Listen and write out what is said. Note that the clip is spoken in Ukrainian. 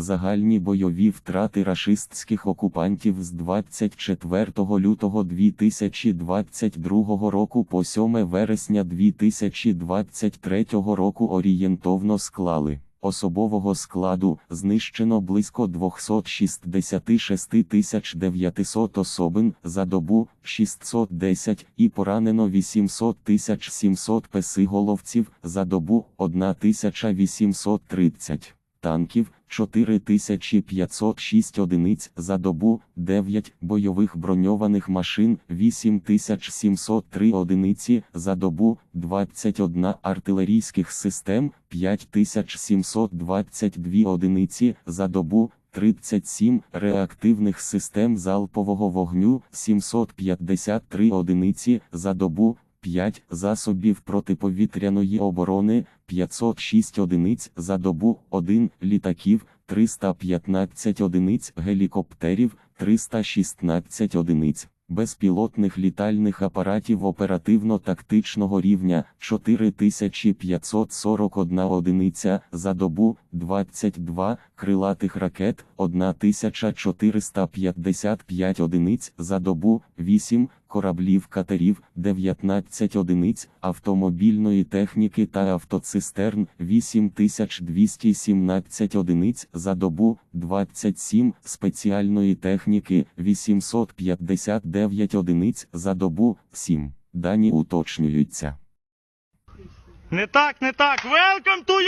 Загальні бойові втрати рашистських окупантів з 24 лютого 2022 року по 7 вересня 2023 року орієнтовно склали. Особового складу знищено близько 266 900 особин за добу 610 і поранено 800 700 песиголовців за добу 1830 танків 4506 одиниць за добу, 9 бойових броньованих машин 8703 одиниці за добу, 21 артилерійських систем 5722 одиниці за добу. 37 реактивних систем залпового вогню 753 одиниці за добу, 5 засобів протиповітряної оборони 506 одиниць за добу, 1 літаків 315 одиниць гелікоптерів 316 одиниць. Безпілотних літальних апаратів оперативно-тактичного рівня 4541 одиниця за добу, 22 крилатих ракет 1455 одиниць за добу, 8 кораблів катерів 19 одиниць автомобільної техніки та автоцистерн 8217 одиниць за добу, 27 спеціальної техніки 859 одиниць за добу, 7. Дані уточнюються. Не так, не так. Welcome to